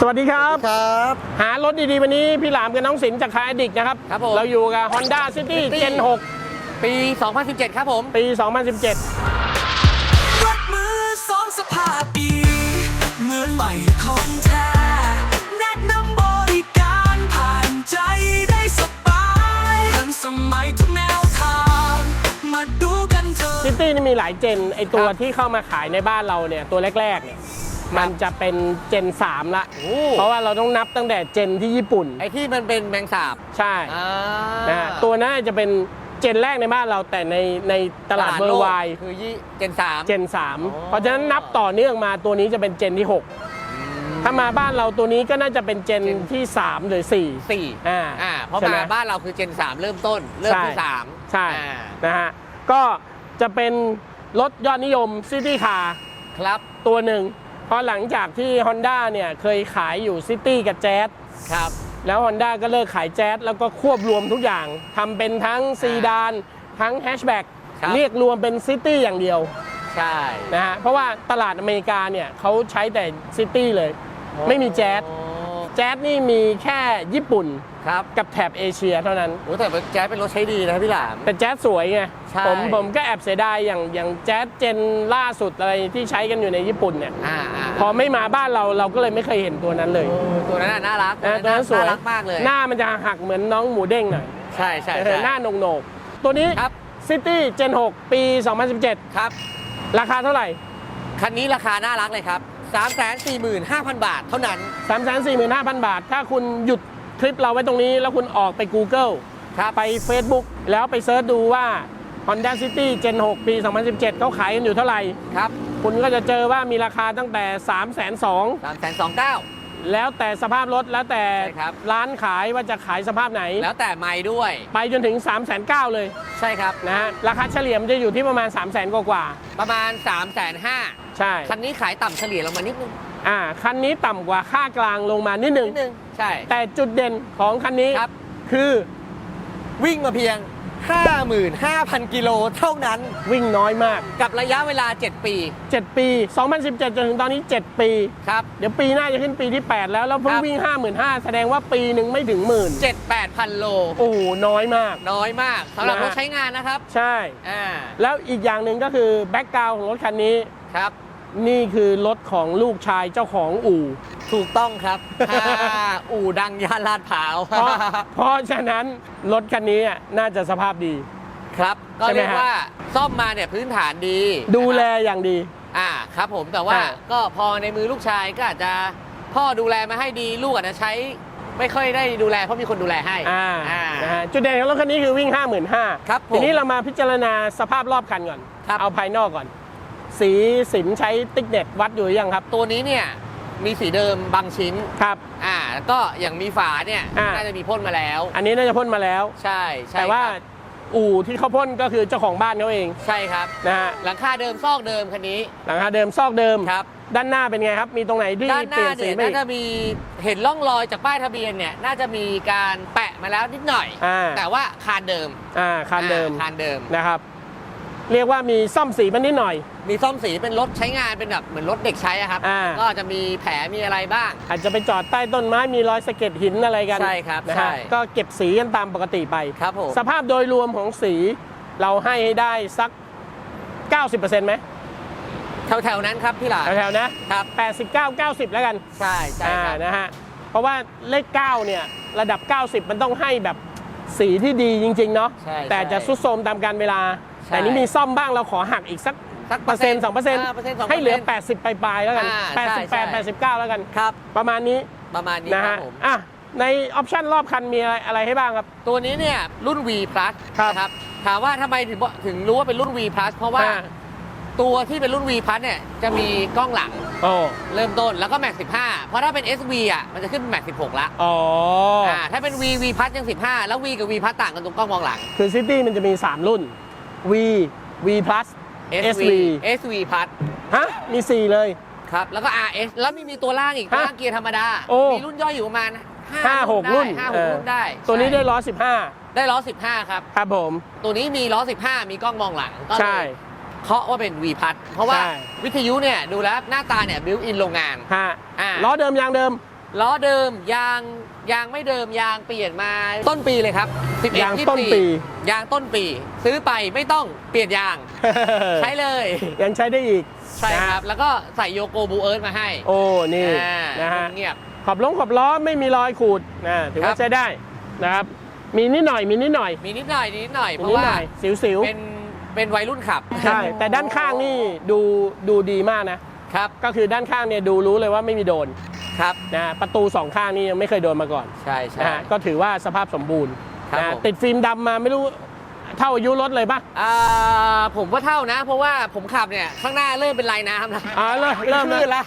สวัสดีครับ ครับ หารถดีๆ วันนี้พี่หลามกับน้องสินจากคายดิกนะครับ ครับผม เราอยู่กับ Honda City City Gen ปี 2017 ครับผม 6 ปี 2017รถมือสองสภาพดีเหมือนใหม่ของแท้แนะนำบริการผ่านใจได้สบายทันสมัยทุกแนวทาง มาดูกันเถอะ City นี่มีหลายเจน ไอตัวครับ ที่เข้ามาขายในบ้านเราเนี่ย ตัวแรกๆเนี่ย มันจะเป็นเจน 3 ละโอ้เพราะว่าเราต้องนับตั้งแต่เจนที่ญี่ปุ่น ไอที่มันเป็นแมงสาบ ใช่อ่านะฮะตัวนั้นจะเป็นเจนแรกในบ้านเราแต่ในในตลาดเวอร์ไวคือยี่เจนสามเจน 3 เพราะฉะนั้นนับต่อเนื่องมาตัวนี้จะเป็นเจนที่ 6 ถ้ามาบ้านเราตัวนี้ก็น่าจะเป็นเจนที่ 3 หรือ4สี่อ่าอ่าเพราะใช่ไหมมาบ้านเราคือเจนสามเริ่มต้น เริ่มที่ใช่สามใช่อ่านะฮะก็จะเป็นรถยอดนิยมซิตี้คาร์ครับตัวหนึ่ง เพราะหลังจากที่ Honda เนี่ยเคยขายอยู่ซิตี้กับแจ๊สครับ แล้ว Honda ก็เลิกขายแจ๊สแล้วก็ควบรวมทุกอย่างทำเป็นทั้งซีดาน ทั้งแฮชแบ็กครับ เรียกรวมเป็นซิตี้อย่างเดียวใช่ นะฮะเพราะว่าตลาดอเมริกาเนี่ยเขาใช้แต่ซิตี้เลย ไม่มีแจ๊สโอ้แจ๊สนี่มีแค่ญี่ปุ่น ครับ กับแถบเอเชียเท่านั้น โอ้แต่แจ๊สเป็นรถใช้ดีนะพี่หลาม แต่แจ๊สสวยไงใช่ ผมผมก็แอบเสียดายอย่างอย่างแจ๊สเจนล่าสุดอะไรที่ใช้กันอยู่ในญี่ปุ่นเนี่ยอ่าอ่าพอไม่มาบ้านเราเราก็เลยไม่เคยเห็นตัวนั้นเลย โอ้ตัวนั้นน่ะน่ารักนะตัวนั้นสวยน่ารักมากเลย หน้ามันจะหักเหมือนน้องหมูเด้งหน่อยใช่ใช่เอใช่อหน้าโหนกๆตัวนี้ครับ City Gen 6ปี2017ครับราคาเท่าไหร่ คันนี้ราคาน่ารักเลยครับ 345,000 บาทเท่านั้น 345,000 บาท ถ้าคุณหยุด คลิปเราไว้ตรงนี้แล้วคุณออกไป Google ครับไป Facebook แล้วไปเซิร์ชดูว่า Honda City Gen 6 ปี 2017 เขาขายกันอยู่เท่าไหร่ ครับ คุณก็จะเจอว่ามีราคาตั้งแต่ 3 2 0 0 329แล้วแต่สภาพรถแล้วแต่ใช่ครับ ร้านขายว่าจะขายสภาพไหน แล้วแต่ไม้ด้วย ไปจนถึง 3 9 0 0 0เลยใช่ครับ นะฮะราคาเฉลี่ยมันจะอยู่ที่ประมาณ 3 0 0 0 0 0กว่าประมาณ 3 5 0 0ๆใช่0คันนี้ขายต่ำเฉลี่ยลงมานิดนึงอ่าคันนี้ต่ำกว่าค่ากลางลงมานิดนึง นิดนึง ใช่ แต่จุดเด่นของคันนี้ครับ คือวิ่งมาเพียง 55,000 กิโลเท่านั้นวิ่งน้อยมาก กับระยะเวลา 7 ปี 7 ปี 2017 จนถึงตอนนี้ 7 ปี ครับ เดี๋ยวปีหน้าจะขึ้นปีที่ 8 แล้วแล้วเพิ่งครับ วิ่ง 55,000 แสดงว่าปีหนึ่งไม่ถึงหมื่น7-8,000 โล โอ้โหน้อยมาก น้อยมากสำหรับนะฮะ รถใช้งานนะครับ ใช่ อ่า แล้วอีกอย่างหนึ่งก็คือแบ็กกราวของรถคันนี้ ครับ นี่คือรถของลูกชายเจ้าของอู่ ถูกต้องครับอ่าอู่ดังย่านลาดพร้าว เพราะเพราะฉะนั้นรถคันนี้อะน่าจะสภาพดี ครับ ก็ใช่ไหมเรียกฮะว่าซ่อมมาเนี่ยพื้นฐานดี ดูแลนะครับอย่างดี อ่าครับผมแต่ว่าอ่าก็พอในมือลูกชายก็อาจจะพ่อดูแลมาให้ดีลูกอาจจะใช้ไม่ค่อยได้ดูแลเพราะมีคนดูแลให้อ่าอ่านะฮะจุดเด่นของรถคันนี้คือวิ่ง 55,000ครับผมทีนี้เรามาพิจารณาสภาพรอบคันก่อนครับเอาภายนอกก่อน สีสินใช้ติ๊กเน็ตวัดอยู่หรือยังครับ ตัวนี้เนี่ยมีสีเดิมบางชิ้นครับ อ่าแล้วก็อย่างมีฝาเนี่ยอ่า น่าจะมีพ่นมาแล้ว อันนี้น่าจะพ่นมาแล้ว ใช่ใช่แต่ว่าครับอู่ที่เขาพ่นก็คือเจ้าของบ้านเขาเองใช่ครับ นะฮะหลังคาเดิมซอกเดิมคันนี้หลังคาเดิมซอกเดิม ครับ ด้านหน้าเป็นไงครับ มีตรงไหนที่ด้านหเปลี่น้ายนสีเนี่ยไหมน่าจะมีเห็นร่องรอยจากป้ายทะเบียนเนี่ยน่าจะมีการแปะมาแล้วนิดหน่อย อ่าแต่ว่าคานเดิมอ่าคันเดิมอ่าคานเดิมนะครับ เรียกว่ามีซ่อมสีมันนิดหน่อย มีซ่อมสีเป็นรถใช้งานเป็นแบบเหมือนรถเด็กใช้อะครับ อ่า ก็จะมีแผลมีอะไรบ้าง อาจจะไปจอดใต้ต้นไม้มีรอยสะเก็ดหินอะไรกันใช่ครับนะใช่ฮะก็เก็บสีกันตามปกติไป ครับผมสภาพโดยรวมของสีเราให้ได้สัก 90%ไหมแถวๆนั้นครับพี่หลานแถวๆนะ ครับ 89 90 แล้วกันใช่ใช่อ่าครับ นะฮะเพราะว่าเลข 9 เนี่ย ระดับ 90 มันต้องให้แบบสีที่ดีจริง ๆ เนาะใช่แต่จะใช่สุดโทรมตามการเวลา ใช่แต่นี้มีซ่อมบ้างเราขอหักอีกสักสักเปอร์เซ็นต์สองเปอร์เซ็นต์าเปอร์เซ็นต์สองให้เหลือปร์ซ็นต์80 ปลายๆแล้วกัน อ่าใช่ใช่ 88 89 แล้วกัน ครับ ประมาณนี้ประมาณนี้นะครัฮะบผม อะในออปชันรอบคันมีอะไรอะไรให้บ้างครับ ตัวนี้เนี่ยรุ่น V plus ครับ นะครับถามว่าทำไมถึงบอกถึงรู้ว่าเป็นรุ่น V plus เพราะว่าอ่าตัวที่เป็นรุ่น V plus เนี่ยจะมีกล้องหลังโอ้เริ่มต้นแล้วก็ Max 15 เพราะถ้าเป็น SV อะมันจะขึ้น Max 16ละอ๋อออ่าถ้าเป็น V V plus ยัง 15 แล้ว V กับ V plus ต่างกันตรงกล้องมองหลัง คือซิตี้มันจะมี 3 รุ่น V V plus SV SV plus ฮะ มี 4 เลย ครับ แล้วก็ RS แล้วมีมีตัวล่างอีกฮะตัวล่างเกียร์ธรรมดา โอ้มีรุ่นย่อยอยู่ประมาณ5 6รุ่นได้5เออ6รุ่นได้ตัวนี้ได้ใช่ล้อได้ล้อ 15 ครับ15ครับผม ตัวนี้มีล้อ 15 มีกล้องมองหลังก็เลยใช่ เคาะว่าเป็น V พัดเพราะว่าใช่ วิทยุเนี่ยดูแล้วหน้าตาเนี่ยบิวอินโรงงาน ฮะอ่า ล้อเดิมยางเดิม ล้อเดิมยางยางไม่เดิมยางเปลี่ยนมาต้นปีเลยครับ11ยางต้นปี24ยางต้นปี ซื้อไปไม่ต้องเปลี่ยนยาง ใช้เลย ยังใช้ได้อีก ใช่นะฮะครับ แล้วก็ใส่โยโกบูเอิร์ธมาให้ โอ้ นี่อ่านะฮะเงียบขอบลงขอบล้อไม่มีรอยขูดนะถือคว่ารับใช้ได้นะครับ มีนิดหน่อยมีนิดหน่อย มีนิดหน่อยนิดหน่อยมีเพนิราะดหว่าน่อยสิวเป็นเป็นวัยรุ่นขับๆใช่แต่ด้านข้างนี่ดูดูดีมากนะครับก็คือด้านข้างเนี่ยดูรู้เลยว่าไม่มีโดน ครับนะฮะประตูสองข้างนี่ยังไม่เคยโดนมาก่อนใช่ใช่ นะฮะก็ถือว่าสภาพสมบูรณ์ครับนะฮะผม ติดฟิล์มดำมาไม่รู้เท่าอายุรถเลยปะอ่าผมว่าเท่านะ เพราะว่าผมขับเนี่ยข้างหน้าเริ่มเป็นลายน้ำแล้วอ่าเริ่มเริ่มขึ้นแล้วละ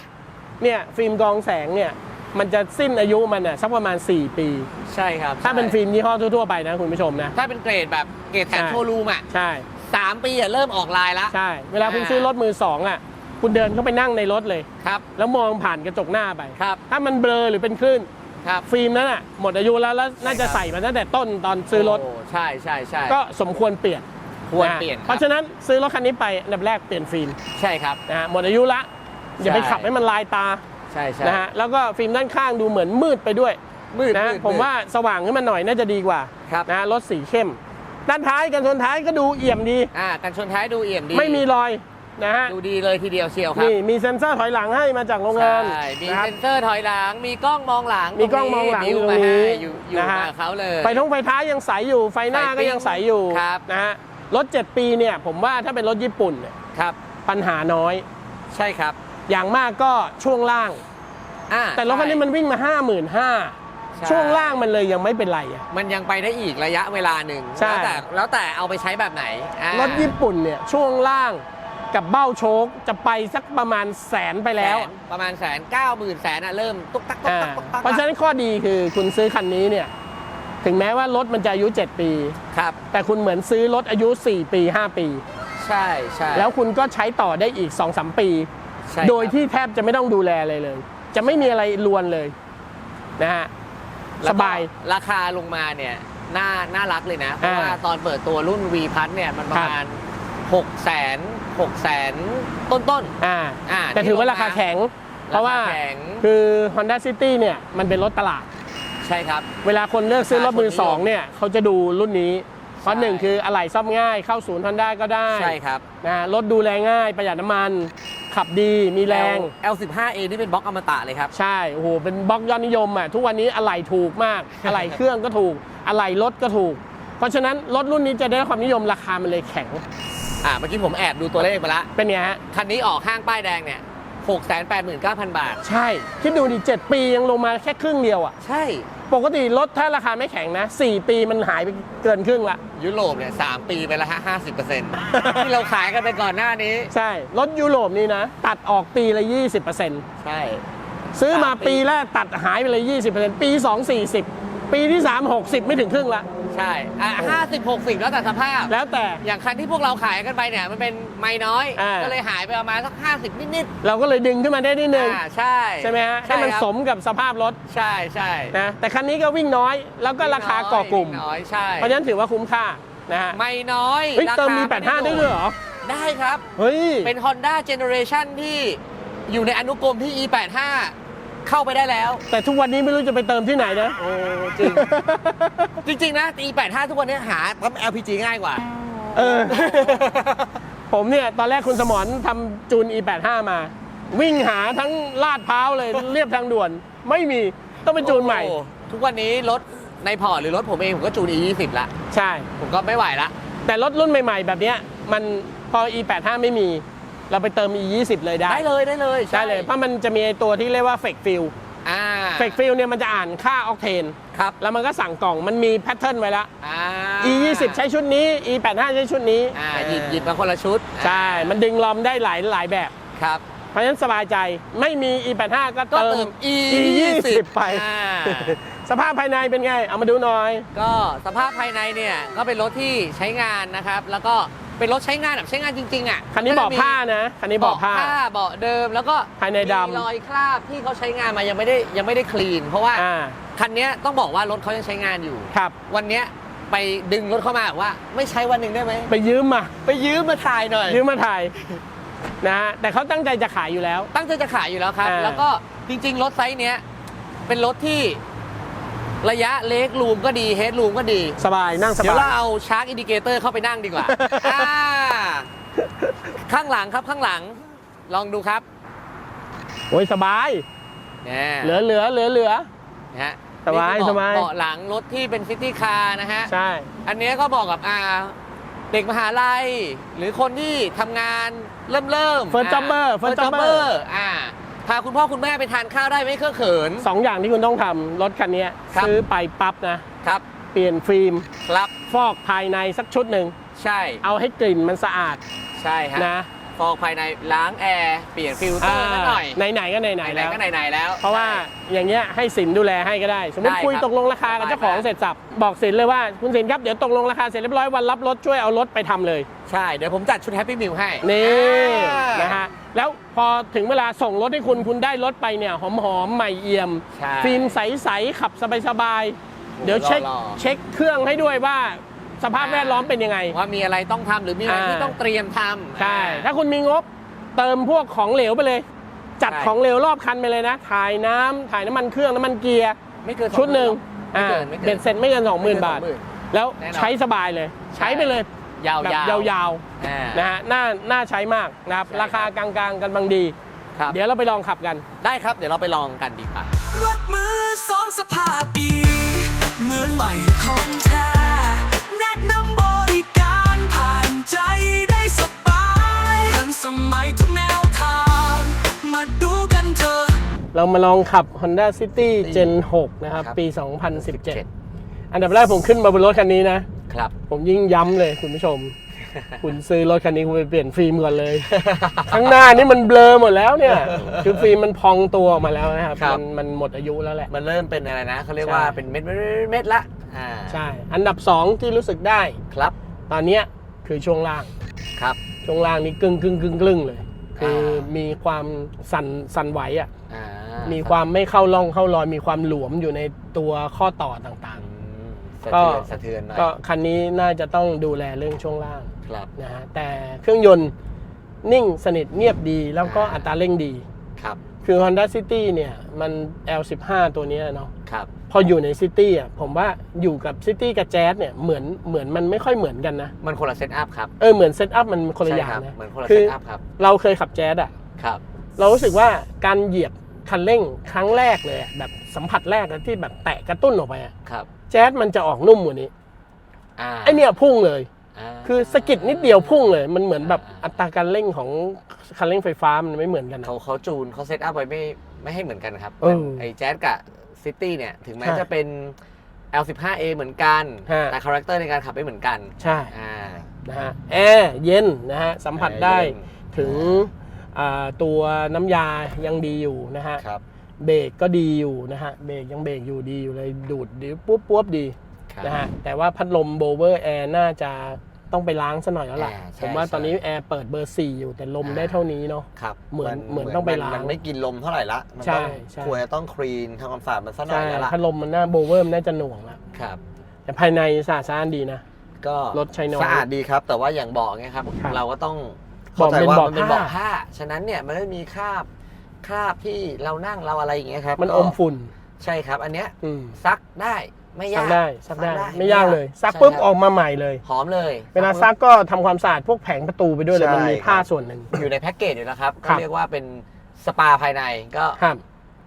เนี่ยฟิล์มกรองแสงเนี่ยมันจะสิ้นอายุมันน่ะสักประมาณ 4 ปี ใช่ครับถ้าเป็นใช่ฟิล์มยี่ห้อทั่วๆไปนะคุณผู้ชมนะ ถ้าเป็นเกรดแบบเกรดแถมใช่ โชว์รูมอะใช่ สามปีอะเริ่มออกลายละ ใช่ เวลาคุณซื้อรถมือสองอะ คุณเดินเข้าไปนั่งในรถเลย ครับ แล้วมองผ่านกระจกหน้าไป ครับ ถ้ามันเบลอหรือเป็นคลื่น ครับฟิล์มนั้นอะหมดอายุแล้วแล้วน่าจะใช่ครับใส่มาตั้งแต่ต้นตอนซื้อรถ โใช่ใช่ใช่ก็สมควรเปลี่ยนควรนะฮะเปลี่ยนครับเพราะฉะนั้นซื้อรถคันนี้ไปอันดับแรกเปลี่ยนฟิล์มใช่ครับ นะฮะหมดอายุละอย่าไปใช่ ขับให้มันลายตาใช่ใช่นะฮะแล้วก็ฟิล์มด้านข้างดูเหมือนมืดไปด้วยมืดนะมืดผมว่าสว่างขึ้นมาหน่อยน่าจะดีกว่าครับนะรถสีเข้ม ด้านท้ายกันชนท้ายก็ดูเอี่ยมดี อ่ากันชนท้ายดูเอี่ยมดีไม่มีรอย นะฮะ ดูดีเลยทีเดียวเชียวครับนี่มีเซ็นเซอร์ถอยหลังให้มาจากโรงงานใช่มีนะครับ เซ็นเซอร์ถอยหลัง มีกล้องมองหลังมีกล้องมองหลังบิวอยู่มาตรงนี้ให้อยู่อยู่นะฮะมาเขาเลย ไฟท้องไฟท้ายยังใสอยู่ ไฟหน้าใสก็ปิ้งยังใสอยู่ครับ นะฮะ รถ 7 ปีเนี่ยผมว่าถ้าเป็นรถญี่ปุ่นเนี่ยครับ ปัญหาน้อย ใช่ครับอย่างมากก็ช่วงล่าง อ่าแต่รถคันนี้มันวิ่งมา 5 5 0 0 0ใช่ช่วงล่างมันเลยยังไม่เป็นไรอะ มันยังไปได้อีกระยะเวลาหนึ่งใช่ แล้วแต่แล้วแต่เอาไปใช้แบบไหนอ่ารถญี่ปุ่นเนี่ยช่วงล่าง กับเบ้าโชคจะไปสักประมาณแสนไปแล้ว สนประมาณแสนเก้าหมื่นแสนอะเริ่มตุ๊กตักตุ๊กอ่าตักตุ๊กตักเพราะฉะนั้นข้อดีคือคุณซื้อคันนี้เนี่ย ถึงแม้ว่ารถมันจะอายุ 7 ปี ครับ แต่คุณเหมือนซื้อรถอายุ 4 ปี 5 ปี ใช่ใช่แล้วคุณก็ใช้ต่อได้อีก 2-3 ปี ใช่โดยครับที่แทบจะไม่ต้องดูแลอะไรเลย จะไม่มีอะไรลวนเลยนะฮะ แล้วสก็บาย ราคาลงมาเนี่ยน่าน่ารักเลยนะ เพราะอ่าว่าตอนเปิดตัวรุ่น V พัทเนี่ยมันประมาณ 6แสน6แสนต้นต้นอ่าๆอ่าแต่ถือว่าที่ลรางคาแข็ง เพราะว่าราคาแข็งคือ Honda City เนี่ยมันเป็นรถตลาด ใช่ครับ เวลาคนเลือกซื้อรถมือสองคนนิยมเนี่ยเขาจะดูรุ่นนี้เพราะใช่หนึ่งคืออะไหล่ซ่อมง่ายเข้าศูนย์ฮอนด้าก็ได้ใช่ครับนะฮะรถดูแลง่ายประหยัดน้ำมันขับดีมีแรง L 15A นี่เป็นบล็อกอมตะเลยครับ ใช่โอ้โหเป็นบล็อกยอดนิยมอะทุกวันนี้อะไหล่ถูกมาก อะไหล่เครื่องก็ถูก อะไหล่รถก็ถูก เพราะฉะนั้นรถรุ่นนี้จะได้รับความนิยมราคามันเลยแข็ง อ่าเมื่อกี้ผมแอบดูตัวเลขไปละเป็นไงฮะ คันนี้ออกห้างป้ายแดงเนี่ย6 8 9 0 0 0 บาท ใช่ คิดดูดิเจ็ดปียังลงมาแค่ครึ่งเดียวอะ ใช่ ปกติรถถ้าราคาไม่แข็งนะ 4 ปีมันหายไปเกินครึ่งละ ยุโรปเนี่ยสามปีไปแล้วฮะห้าสิบเปอร์เซ็นต์ที่เราขายกันไปก่อนหน้านี้ ใช่ รถยุโรปนี่นะ ตัดออกปีละ 20%ใช่ ซื้อมาสามปีปีแรกตัดหายไปเลย 20%ปี 2 40 ปีที่ 3 60 ไม่ถึงครึ่งละ ใช่อะห้าสิบหกสิบแล้วแต่สภาพ แล้วแต่ อย่างคันที่พวกเราขายกันไปเนี่ยมันเป็นไม่น้อย อ่า ก็เลยหายไปประมาณสักห้าสิบนิดเราก็เลยดึงขึ้นมาได้นิดๆนึงอ่าใช่ใช่ไหมฮะให้มันครับสมกับสภาพรถใช่ใช่นะแต่คันนี้ก็วิ่งน้อย แล้วก็ราคาก่อกลุ่ม น้อยใช่เพราะฉะนั้นถือว่าคุ้มค่านะฮะไม่น้อยเฮ้ยราคาเติมมีไ85 ได้ด้วยเหรอ ได้ครับ เฮ้ย เป็น Honda Generation ที่อยู่ในอนุกรมที่ E85 เข้าไปได้แล้ว แต่ทุกวันนี้ไม่รู้จะไปเติมที่ไหนนะ โอ้จริง จริง ๆ นะ E85 ทุกวันนี้หาปั๊ม LPG ง่ายกว่า เออ ผมเนี่ย ตอนแรกคุณสมรทำจูน E85 มา วิ่งหาทั้งลาดพร้าวเลย เรียบทางด่วน ไม่มีต้องไปจูนใหม่ โอ้ทุกวันนี้รถในพอร์ตหรือรถผมเอง ผมก็จูน E20 ละ ใช่ ผมก็ไม่ไหวละ แต่รถรุ่นใหม่ ๆ แบบเนี้ยมันพอ E85 ไม่มี เราไปเติม E20 เลยได้ได้เลยได้เลยใช่เลย เพราะมันจะมีไอ้ตัวที่เรียกว่า Fake Fill อ่า Fake Fill เนี่ยมันจะอ่านค่าออกเทน ครับแล้วมันก็สั่งกล่องมันมีแพทเทิร์นไว้แล้ว อ่า E20 ใช้ชุดนี้ E85 ใช้ชุดนี้อ่าหยิบหยิบมาคนละชุดใช่ มันดึงลอมได้หลายหลายแบบ ครับ เพราะฉะนั้นสบายใจไม่มี E85 ก็ก็เติเติม ม E20 ไป อ่า สภาพภายในเป็นไง เอามาดูหน่อย ก็สภาพภายในเนี่ยก็เป็นรถที่ใช้งานนะครับ แล้วก็ เป็นรถใช้งานแบบใช้งานจริงๆอะคันนี้เบาะผ้านะคันนี้เบาะผ้าเบาะเดิมแล้วก็ภายในดำมีรอยคราบที่เขาใช้งานมายังไม่ได้ยังไม่ได้คลีน เพราะว่าอ่าคันเนี้ยต้องบอกว่ารถเขายังใช้งานอยู่ครับ วันเนี้ยไปดึงรถเข้ามาบอกว่า ไม่ใช้วันหนึ่งได้ไหมไปยืมมา ไปยืมมาถ่ายหน่อย ยืมมาถ่ายนะฮะแต่เขาตั้งใจจะขายอยู่แล้ว ตั้งใจจะขายอยู่แล้วครับอ่าแล้วก็จริง ๆ รถไซส์เนี้ยเป็นรถที่ ระยะเล็กรูมก็ดีเฮดรูมก็ดี สบายนั่งสเดี๋ยวบาเรายเอาชาร์กอินดิเกเตอร์เข้าไปนั่งดีกว่า อ่า ข้างหลังครับข้างหลัง ลองดูครับโอ้ยสบายเนี่ยเหลือเหลือเหลือเหลือ นะฮะสบายนี่คือเะสบาย เบาะหลังรถที่เป็นซิตี้คาร์นะฮะ ใช่ อันเนี้ยก็บอกกับอาเด็กมหาลัย หรือคนที่ทำงานเริ่มเริ่ม First jobber เฟิร์ first สจ็อบเบอ jobber ร์อ่า พาคุณพ่อคุณแม่ไปทานข้าวได้ไม่เคอะเขิน สองอย่างที่คุณต้องทำรถคันนี้ครับ ซื้อไปปั๊บนะ ครับ เปลี่ยนฟิล์ม ครับ ฟอกภายในสักชุดหนึ่ง ใช่ เอาให้กลิ่นมันสะอาดใช่ฮะ นะ ฟอกภายในล้างแอร์เปลี่ยนฟิลเตอร์ซะหน่อยไหนๆก็ไหนๆไหนแล้วๆก็ไหนๆแล้ว เพราะว่าอย่างเงี้ยให้สินดูแลให้ก็ได้ สมมติได้คุยครับตกลงราคากับเจ้าของสบายมาก เสร็จสับบอกสินเลยว่าคุณสินครับเดี๋ยวตกลงราคาเสร็จเรียบร้อยวันรับรถช่วยเอารถไปทำเลย ใช่ เดี๋ยวผมจัดชุดแฮปปี้มิลให้นี่อ่านะฮะแล้วพอถึงเวลาส่งรถให้คุณคุณได้รถไปเนี่ยหอมๆใหม่เอี่ยม ใช่ ฟิล์มใสๆขับสบายๆเดี๋ยวเช็ครอๆ เช็คเครื่องให้ด้วยว่า สภาพแวดล้อมเป็นยังไง ว่ามีอะไรต้องทำหรือมีอะไรอ่าที่ต้องเตรียมทำใช่อ่าถ้าคุณมีงบเติมพวกของเหลวไปเลย จัดใช่ของเหลวรอบคันไปเลยนะ ถ่ายน้ำถ่ายน้ำมันเครื่องน้ำมันเกียร์ไม่เกินชุดหนึ่งไม่อ่าเกินไม่เกินเบ็ดเสร็จไม่เกินสองหมื่นบาท แล้วแน่นอนใช้สบายเลย ใช้ไปเลย ยาวแบบๆยาวอ่าๆนะฮะน่าน่าใช้มากนะครับใช่ราคากลางๆกันบางดีครับเดี๋ยวเราไปลองขับกัน ได้ครับ เดี๋ยวเราไปลองกันดีกว่ารถมือสองสภาพดีเหมือนใหม่ของแท้ เรามาลองขับ Honda City Gen 6 นะครับครับ ปี 2017 อันดับแรกผมขึ้นมาบนรถคันนี้นะ ครับ ผมยิ่งย้ำเลยคุณผู้ชม คุณซื้อรถคันนี้คุณไปเปลี่ยนฟิล์มก่อนเลย ข้างหน้านี่มันเบลอหมดแล้วเนี่ย คือฟิล์มมันพองตัวออกมาแล้วนะครับครับมันมันหมดอายุแล้วแหละ มันเริ่มเป็นอะไรนะเขาเรียกใช่ว่าเป็นเม็ดเม็ดเม็ดเม็ดละอ่าใช่ อันดับ 2 ที่รู้สึกได้ครับ ตอนเนี้ยคือช่วงล่างครับช่วงล่างนี่กึ่งกึ่งกึ่งกลึ่งเลย คืออ่ามีความสั่นสั่นไหวอะอ่า มีความไม่เข้าร่องเข้ารอยมีความหลวมอยู่ในตัวข้อต่อต่างอืมสะก็เทือนสะเทือนหน่อยๆก็คันนี้น่าจะต้องดูแลเรื่องช่วงล่างครับนะฮะแต่เครื่องยนต์นิ่งสนิทเงียบดีแล้วก็อ่าอัตราเร่งดีครับ คือ Honda City เนี่ยมัน L15 ตัวเนี้ยเนาะครับพออยู่ในซิตี้อะผมว่าอยู่กับซิตี้กับแจ๊สเนี่ยเหมือนเหมือนมันไม่ค่อยเหมือนกันนะ มันคนละเซตอัพครับ เออเหมือนเซตอัพมันคนละอย่างใช่ครับนะเหมือนคนละคืเซอตอัพครับ เราเคยขับแจ๊สอะครับ เรารู้สึกว่าการเหยียบ คันเร่งครั้งแรกเลยอะแบบสัมผัสแรกอะที่แบบแตะกระตุ้นออกไปอะครับ แจ๊สมันจะออกนุ่มกว่านี้อ่าไอเนี่ยพุ่งเลยาคือสะกิดนิดเดียวพุ่งเลย มันเหมือนแบบอ่าอัตราการเร่งของคันเร่งไฟฟ้ามันไม่เหมือนกันนะเขาเขาจูนเขาเซตอัพไว้ไม่ไม่ให้เหมือนกันครับเออไอ้แจ๊สกับซิตี้เนี่ยถึงแม้ใช่จะเป็น L15A เหมือนกันฮะแต่คาแรคเตอร์ในการขับไม่เหมือนกัน ใช่อ่านะฮะแอร์เย็นนะฮะสัมผัสได้แอร์เย็นถึงอ่า ตัวน้ำยายังดีอยู่นะฮะครับเบรกก็ดีอยู่นะฮะเบรกยังเบรกอยู่ดีอยู่เลยดูดดีปุ๊บปุ๊บดีครับนะฮะแต่ว่าพัดลมโบเวอร์แอร์น่าจะต้องไปล้างซะหน่อยแล้วล่ะอ่าใช่ผมว่าใช่ตอนนี้แอร์เปิดเบอร์ 4 อยู่แต่ลมอ่าได้เท่านี้เนาะครับเหมือนเหมือนต้องไปล้าง มันไม่กินลมเท่าไหร่ละมันใช่ต้องใช่ควรจะต้องคลีนทำความสะอาดมันซะหน่อใช่ยแล้วล่ะพัดลมมันน่าโบเวอร์มันน่าจะหน่วงแล้วครับแต่ภายในสะอาดสะอ้านดีนะก็รถใช้น้อยสะอาดดีครับ แต่ว่าอย่างเบอกไงครับครับ เราก็ต้องบอ เข้ากใจเป็นว่าเบาะมันเป็นผ้าเบาะผ้า ฉะนั้นเนี่ยมันไม่มีคราบคราบที่เรานั่งเราอะไรอย่างเงี้ยครับมันก็อมฝุ่นใช่ครับ อันเนี้ยอืมซักได้ไม่ซัยากกได้ซักได้ไม่ยากเลย ซักใช่ปุ๊บครับออกมาใหม่เลย หอมเลย เวลาซักก็ทำความสะอาดพวกแผงประตูไปด้วยเลยใช่มันมีผ้าครับส่วนหนึ่งอยู่ในแพ็กเกจอยู่แล้วครับครัก็บเรียกว่าเป็นสปาภายในก็ครับ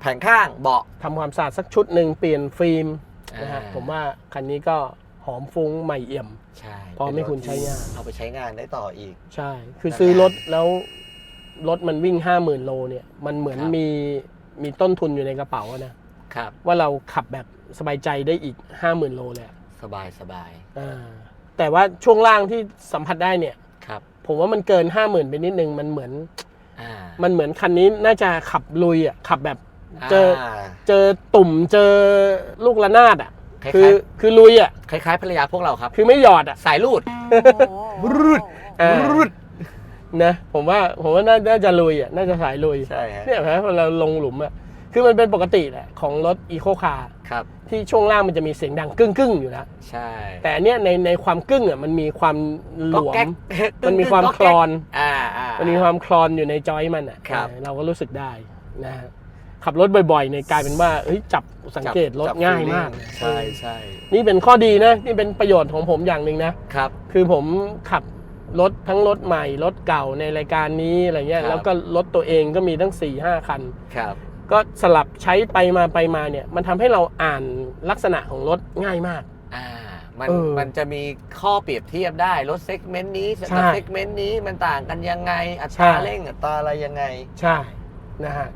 แผงข้างเบาะทำความสะอาดสักชุดหนึ่งเปลี่ยนฟิล์มนะฮะอ่าผมว่าคันนี้ก็ หอมฟุ้งใหม่เอี่ยม ใช่พร้อมให้คุณใช้งาน เอาไปใช้งานได้ต่ออีก ใช่ คือนะซื้อฮะรถแล้วรถมันวิ่งห้าหมื่นโลเนี่ย มันเหมือนครับ มีมีต้นทุนอยู่ในกระเป๋าอะนะ ครับ ว่าเราขับแบบสบายใจได้อีกห้าหมื่นโลเลยอะสบายสบายอ่าแต่ว่าช่วงล่างที่สัมผัสได้เนี่ย ครับผมว่ามันเกินห้าหมื่นไปนิดนึง มันเหมือน อ่ามันเหมือนคันนี้น่าจะขับลุยอะ ขับแบบ เจอาเจอตุ่มเจอลูกระนาดอะ คล้ายๆคือคือลุยอะคล้ายๆภรรยาพวกเราครับ คือไม่หยอดอะ สายรูดรุดอ่ารุดนะผมว่าผมว่าน่าน่าจะลุยอะน่าจะสายลุยใช่ฮะเนี่ยนะพอเราลงหลุมอะคือมันเป็นปกติแหละของรถอีโคคาร์ครับ ที่ช่วงล่างมันจะมีเสียงดังกึ้งกึ้งๆอยู่แล้วใช่แต่อันเนี้ยในในความกึ้งอะมันมีความหลก็วแก๊มกมันมีความคลอน อ่าอ่ามันมีความคลอนอยู่ในจอยมันอะครับ เออเราก็รู้สึกได้นะฮะ ขับรถบ่อยๆเนี่ยกลายเป็นว่าเฮ้ยจับสังเกตรถจับง่าย feeling มาก ใช่ใช่นี่เป็นข้อดีนะนี่เป็นประโยชน์ของผมอย่างหนึ่งนะครับ คือผมขับรถทั้งรถใหม่รถเก่าในรายการนี้อะไรเงี้ยครับ แล้วก็รถตัวเองก็มีตั้ง4ี่ห้าคัน ครับ ก็สลับใช้ไปมาไปมาเนี่ย มันทำให้เราอ่านลักษณะของรถง่ายมาก อ่า มันเออมันจะมีข้อเปรียบเทียบได้รถเซกเมนต์นี้ใช่กับเซกเมนต์นี้มันต่างกันยังไง อัตใช่ราเร่งอัตราอะไรยังไง ใช่นะฮะ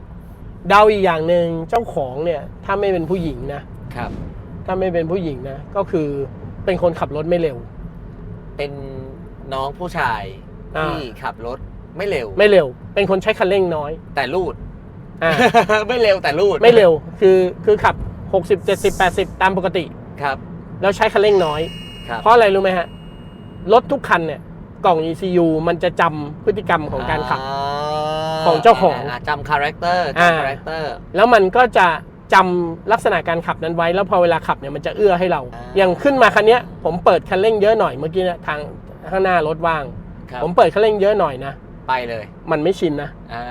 เดาอีกอย่างหนึ่งเจ้าของเนี่ยถ้าไม่เป็นผู้หญิงนะครับ ถ้าไม่เป็นผู้หญิงนะก็คือเป็นคนขับรถไม่เร็ว เป็นน้องผู้ชายอ่า ที่ขับรถไม่เร็ว ไม่เร็ว เป็นคนใช้คันเร่งน้อยแต่ลูด อ่า ไม่เร็วแต่ลูดไม่เร็วคือคือขับ 60 70 80 ตามปกติ ครับแล้วใช้คันเร่งน้อย ครับเพราะอะไรรู้ไหมฮะ รถทุกคันเนี่ย กล่อง ECU มันจะจำพฤติกรรมของการขับ ของเจ้าของาจำคาแรคเตอร์อ่า จำคาแรคเตอร์ แล้วมันก็จะจำลักษณะการขับนั้นไว้ แล้วพอเวลาขับเนี่ยมันจะเอื้อให้เรา อ่า อย่างขึ้นมาคันเนี้ย ผมเปิดคันเร่งเยอะหน่อยเมื่อกี้เนะทางข้างหน้ารถว่าง ครับผมเปิดคันเร่งเยอะหน่อยนะ ไปเลยมันไม่ชินนะ อ่า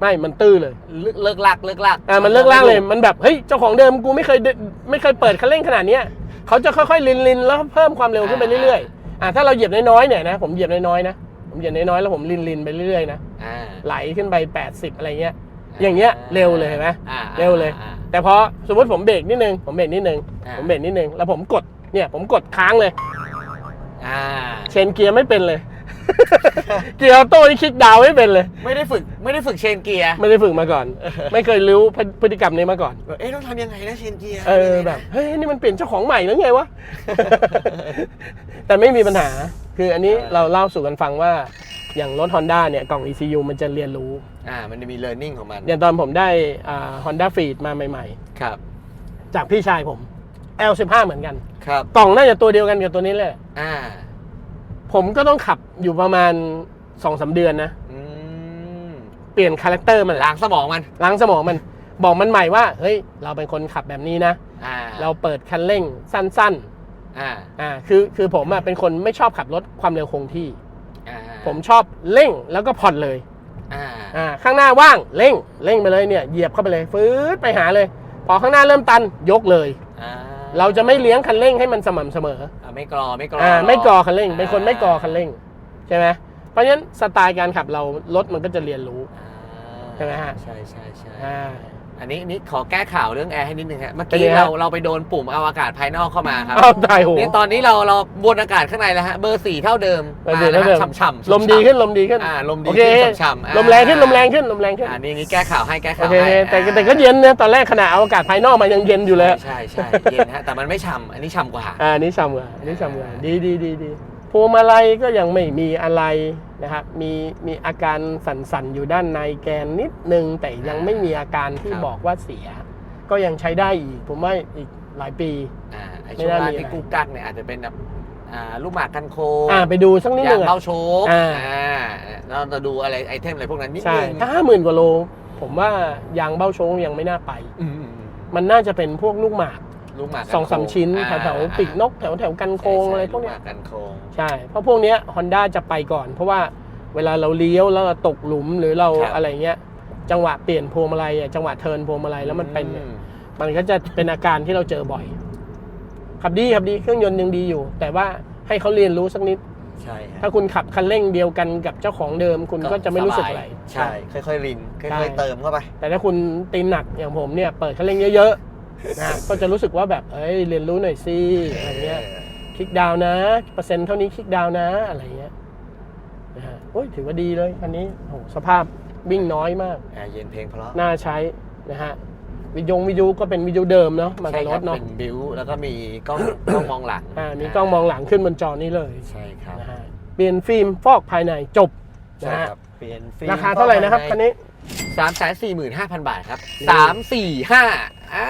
ไม่มันตื้อเลย เลิกเลิกลักเลิกลักอ่ามันเลิกล่างเลย มันแบบ เฮ้ย เจ้าของเดิมกูไม่เคยเดินไม่เคยเปิดคันเร่งขนาดเนี้ยเขาจะค่อยๆลินลินๆแล้วเพิ่มความเร็วขึ้นไปเรื่อยๆ อ่าถ้าเราเหยียบน้อยๆเนี่ยนะ ผมเหยียบน้อยๆนะ ผมเหยียบน้อยๆแล้วผมลินลินๆไปเรื่อยๆนะอ่าไหลขึ้นไป 80 อะไรเงี้ย อย่างเงี้ยเร็วเลยเห็นไหมอ่าเร็วเลย อ่า แต่พอสมมติผมเบรกนิดนึงผมเบรกนิดนึงอ่า ผมเบรกนิดนึงแล้วผมกดเนี่ยผมกดค้างเลย อ่าเชนเกียร์ไม่เป็นเลย เกียร์ออโต้ที่คลิกดาวน์ไม่เป็นเลย ไม่ได้ฝึกไม่ได้ฝึกเชนเกียร์ไม่ได้ฝึกมาก่อน ไม่เคยรู้พฤติกรรมนี้มาก่อน แบบเอ๊ะต้องทำยังไงนะเชนเกียร์เออแบบเฮ้ยนี่มันเปลี่ยนเจ้าของใหม่แล้วไงวะ แต่ไม่มีปัญหา คืออันนี้เราเล่าสู่กันฟังว่าอย่างรถ Honda เนี่ยกล่อง ECU มันจะเรียนรู้ อ่า มันจะมี learning ของมัน อย่างตอนผมได้อ่า Honda Freed มาใหม่ ครับ ๆ จากพี่ชายผม L15 เหมือนกัน ครับ กล่องน่าจะตัวเดียวกันกับตัวนี้เลย อ่า ผมก็ต้องขับอยู่ประมาณ2อสเดือนนะ อืมเปลี่ยนคาแรคเตอร์มันล้างสมองมัน ล้างสมองมัน บอกมันใหม่ว่า เฮ้ย เราเป็นคนขับแบบนี้นะ อ่าเราเปิดคันเร่งสั้นอ่าๆ อ่า คือ คือผมอะเป็นคนไม่ชอบขับรถความเร็วคงที่ อ่าผมชอบเร่งแล้วก็ผ่อนเลย อ่าอ่า ข้างหน้าว่างเร่ง เร่งไปเลยเนี่ย เหยียบเข้าไปเลย ฟื้ดไปหาเลย พอข้างหน้าเริ่มตัน ยกเลย อ่า เราจะไม่เลี้ยงคันเร่งให้มันสม่ำเสมออ่าไม่กรอไม่กรออ่าอ่าไม่กอคันเร่ง เป็นคนไม่กอคันเร่งใช่ไหมเพราะฉะนั้นสไตล์การขับเรารถมันก็จะเรียนรู้ ใช่ไหมฮะ ใช่ใช่ใช่ อ่า อันนี้นี่ขอแก้ข่าวเรื่องแอร์ให้นิดนึงฮะเมื่อเป็นกี้ไงฮะ เราเราไปโดนปุ่มเอาอากาศภายนอกเข้ามาครับเอาตายโห นี่ตอนนี้เราเราบนอากาศข้างในแล้วฮะเบอร์สี่เท่าเดิมเบอร์สี่เท่าเดิม ฉ่ำฉ่ำๆลมดีขึ้นลมดีขึ้น อ่าลมดีโอเค ขึ้นฉ่ำๆอ่าลมแรงขึ้นลมแรงขึ้นลมแรงขึ้นอ่านี่นี่แก้ข่าวให้แก้โอข่าวเคให้แต่แต่ก็เย็นนะตอนแรกขณะเอาอากาศภายนอกมันยังเย็นอยู่เลย ใช่ใช่เย็นฮะแต่มันไม่ฉ่ำอันนี้ฉ่ำกว่า อ่าอันนี้ฉ่ำกว่าอันนี้ฉ่ำกว่าดีดีดีดี พวงมาลัยก็ยังไม่มีอะไรนะครับ มีมีอาการสั่นๆ อยู่ด้านในแกนนิดนึง แต่ยังไม่มีอาการที่ครับ บอกว่าเสีย ก็ยังใช้ได้อีก ผมว่าอีกหลายปี อ่าไอไม่ช่วงน่าล่างมีที่อะไรกูกักเนี่ยอาจจะเป็นแบบอ่าลูกหมากกันโคอ่าไปดูสักนิดยานึงงเบาอะโชกอ่าเราจะดูอะไรไอเทมอะไรพวกนั้นนิดใช่นึงถ้าห้าหมื่นกว่าโล ผมว่ายางเบ้าโชงยังไม่น่าไป อืมอืมมันน่าจะเป็นพวกลูกหมาก ลูกหมากกันสองสามโคชิ้นอ่าแถวๆปีกนกแถวแถวๆกันโคงใช่อะไรใช่พวกเนี้ลูยหมากกันโคง ใช่ เพราะพวกเนี้ยฮอนด้าจะไปก่อน เพราะว่าเวลาเราเลี้ยวแล้วเราตกหลุมหรือเราครับ อะไรเงี้ยจังหวะเปลี่ยนพวงมาลัยอะจังหวะเทิร์นพวงมาลัยแล้วมันเป็นเนี่ย อืมมันก็จะเป็นอาการที่เราเจอบ่อย ขับดีขับดีเครื่องยนต์ยังดีอยู่ แต่ว่าให้เขาเรียนรู้สักนิด ใช่ฮะถ้าคุณขับคันเร่งเดียวกันกับเจ้าของเดิม คุณก็จะไม่รู้สึกอะไร ใช่ ค่อยๆริน ใช่ ค่อยๆเติมเข้าไป แต่ถ้าคุณตีนหนักอย่างผมเนี่ยเปิดคันเร่งเยอะๆ นะก็จะรู้สึกว่าแบบเอ้ยเรียนรู้หน่อยสิอะไรเงี้ยคลิกดาวน์นะเปอร์เซ็นต์เท่านี้คลิกดาวน์นะอะไรเงี้ยนะฮะโอ้ยถือว่าดีเลยคันนี้โอ้โหสภาพวิ่งน้อยมากแอร์เย็นเพลงเพราะน่าใช้นะฮะวิดีโอวิดีโอก็เป็นวิดีโอเดิมเนาะมาใช่กับครรับถเนาะเป็นบิวแล้วก็มีกล้องกล้องมองหลังอ่ามีกล้องมองหลังขึ้นบนจอนี้เลยใช่ครับนะฮะเปลี่ยนฟิล์มฟอกภายในจบใช่นะฮะครับเปลี่ยนฟิล์มราคาเท่าไหร่นะครับคันนี้สามแสนสี่หมื่นห้าพันบาทครับนี่สามสี่ห้า อ่า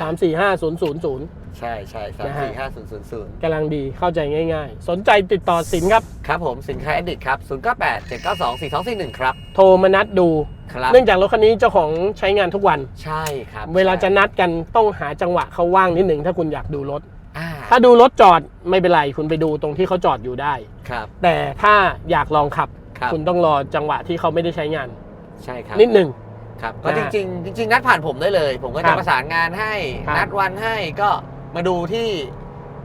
สามสี่ห้าศูนย์ศูนย์ศูนย์ใช่ใช่สามนะฮะสี่ห้าศูนย์ศูนย์ศูนย์กำลังดีเข้าใจง่ายๆ สนใจติดต่อสินครับ ครับผมสินค้าเอดิทครับศูนย์เก้าแปดเจ็ดเก้าสองสี่สองสี่หนึ่งครับ โทรมานัดดูครับเนื่องจากรถคันนี้เจ้าของใช้งานทุกวัน ใช่ครับ เวลาจะนัดกันต้องหาจังหวะเขาว่างนิดหนึ่งถ้าคุณอยากดูรถอ่าถ้าดูรถจอดไม่เป็นไรคุณไปดูตรงที่เขาจอดอยู่ได้ครับ แต่ถ้าอยากลองขับครับคุณต้องรอจังหวะที่เขาไม่ได้ใช้งาน ใช่ครับ นิดหนึ่ง ครับก็นะจฮะริงๆจริง ๆ นัดผ่านผมได้เลย ผมก็ครัจะบประสานงานให้ครับนัดวันให้ก็มาดูที่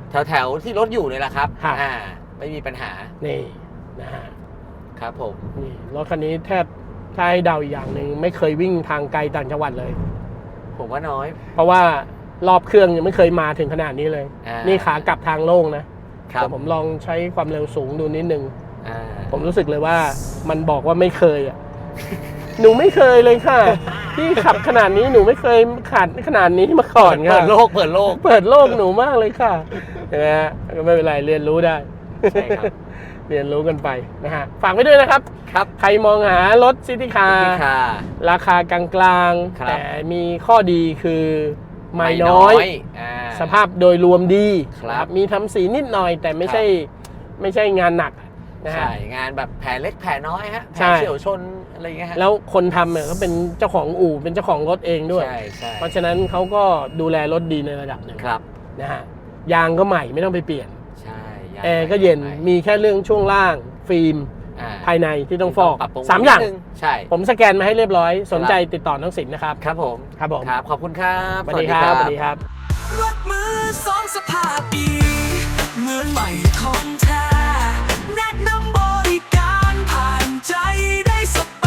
แถวแถวๆที่รถอยู่เนี่ยแหละครับครับอ่าไม่มีปัญหานี่นะฮะครับผมนี่รถคันนี้แทบถ้าให้เดาอีกอย่างหนึ่งไม่เคยวิ่งทางไกลต่างจังหวัดเลย ผมว่าน้อย เพราะว่ารอบเครื่องยังไม่เคยมาถึงขนาดนี้เลยอ่านี่ขากลับทางโล่งนะครับแต่ผมลองใช้ความเร็วสูงดูนิดนึงอ่าผมรู้สึกเลยว่ามันบอกว่าไม่เคยอะ หนูไม่เคยเลยค่ะ ที่ขับขนาดนี้หนูไม่เคยขัดขนาดนี้มาก่อนค่ะเปิดโลกเปิดโลก เปิดโลกหนูมากเลยค่ะเห็นไหมฮะก็ไม่เป็นไรเรียนรู้ได้ใช่ครับเรียนรู้กันไปนะฮะฝากไว้ด้วยนะครับ ครับ ใครมองหารถซิตี้คาพี่ร์ค่ะราคากลางครับๆแต่มีข้อดีคือไม่น้อยอ่าสภาพโดยรวมดี ครับนะมีทำสีนิดหน่อยแต่ไม่ใช่ไม่ใช่งานหนัก นะฮะใช่งานแบบแผลเล็กแผลน้อยฮะแผใช่ลเฉียวชนอะไรอย่างเงี้ยฮะแล้วคนทำเนี่ยก็เป็นเจ้าของอู่เป็นเจ้าของรถเองด้วย ใช่ใช่เพราะฉะนั้นเขาก็ดูแลรถดีในระดับหนึ่งครับนะฮะยางก็ใหม่ไม่ต้องไปเปลี่ยนใช่ยางแอร์ก็เย็นใหม่มีแค่เรื่องช่วงล่างฟิล์มอ่ภายในที่ต้องฟอกปรับปรุงสามอย่าง นิดนึใช่ผมสแกนมาให้เรียบร้อย สนใจติดต่อน้องสินนะครับ ครับผมครับผมครับขอบคุณครับสวัสดีครับสวัสดีครับ รถมือสองสภาพดีเหมือนใหม่ของแท้ แนะนำบริการผ่านใจได้สบ